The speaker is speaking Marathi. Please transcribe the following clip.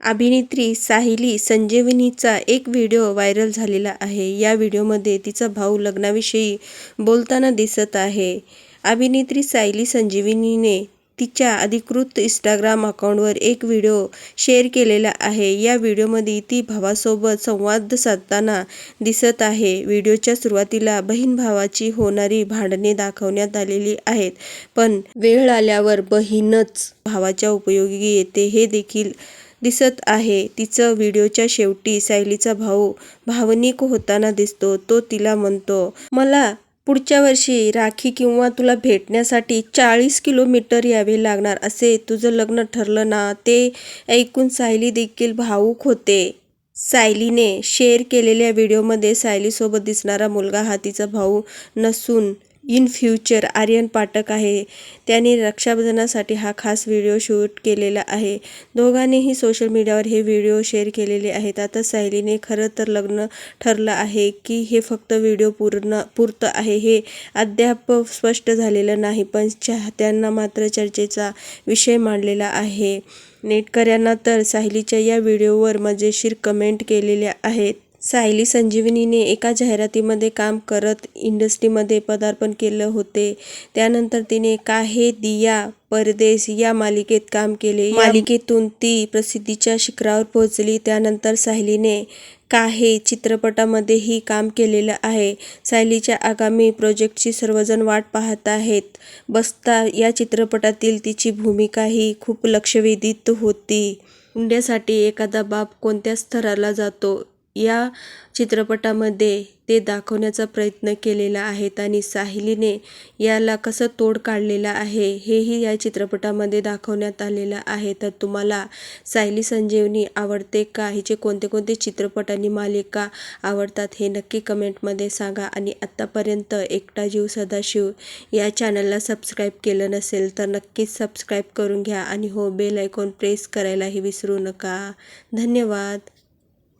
अभिनेत्री साहिली संजीवनीचा एक व्हिडिओ व्हायरल झालेला आहे. या व्हिडिओमध्ये तिचा भाऊ लग्नाविषयी बोलताना दिसत आहे. अभिनेत्री सायली संजीवनीने तिच्या अधिकृत इंस्टाग्राम अकाउंटवर एक व्हिडिओ शेअर केलेला आहे. या व्हिडिओमध्ये ती भावासोबत संवाद साधताना दिसत आहे. व्हिडिओच्या सुरुवातीला बहीण भावाची होणारी भांडणे दाखवण्यात आलेली आहेत पण वेळ आल्यावर बहीणच भावाच्या उपयोगी येते हे देखील दिसत आहे. तिचं व्हिडिओच्या शेवटी सायलीचा भाऊ भावनिक होताना दिसतो. तो तिला म्हणतो मला पुढच्या वर्षी राखी किंवा तुला भेटण्यासाठी चाळीस किलोमीटर यावे लागणार. असे तुझं लग्न ठरलं ना ते ऐकून सायली देखील भावूक होते. सायलीने शेअर केलेल्या व्हिडिओमध्ये सायलीसोबत दिसणारा मुलगा हा तिचा भाऊ नसून इन फ्युचर आर्यन पाठक आहे. त्याने रक्षाबंधनासाठी हा खास व्हिडिओ शूट केलेला आहे. दोघांनीही सोशल मीडियावर हे व्हिडिओ शेअर केलेले आहेत. आता सायलीने खरं तर लग्न ठरलं आहे की हे फक्त व्हिडिओ पूर्ण पुरतं आहे हे अद्याप स्पष्ट झालेलं नाही पण चाहत्यांना मात्र चर्चेचा विषय मांडलेला आहे. नेटकऱ्यांना तर सायलीच्या या व्हिडिओवर मजेशीर कमेंट केलेल्या आहेत. सायली संजीवनीने एका जाहिरातीमध्ये काम करत इंडस्ट्रीमध्ये पदार्पण केलं होते. त्यानंतर तिने काहे दिया परदेस या मालिकेत काम केले. मालिकेतून ती प्रसिद्धीच्या शिखरावर पोहोचली. त्यानंतर सायलीने काहे चित्रपटामध्येही काम केलेलं आहे. सायलीच्या आगामी प्रोजेक्टची सर्वजण वाट पाहत आहेत. बस्ता या चित्रपटातील तिची भूमिकाही खूप लक्षवेधित होती. हुंड्यासाठी एखादा बाप कोणत्या स्तराला जातो? या चित्रपटामध्ये ते दाखवण्याचा प्रयत्न केलेला आहेत आणि साहिलीने याला कसं तोड काढलेला आहे हेही या चित्रपटामध्ये दाखवण्यात आलेलं आहे. तर तुम्हाला सायली संजीवनी आवडते का? हिचे कोणते कोणते चित्रपट आणि मालिका आवडतात हे नक्की कमेंटमध्ये सांगा. आणि आत्तापर्यंत एकटा जीव सदाशिव या चॅनलला सबस्क्राईब केलं नसेल तर नक्कीच सबस्क्राईब करून घ्या. आणि हो बेल आयकॉन प्रेस करायलाही विसरू नका. धन्यवाद.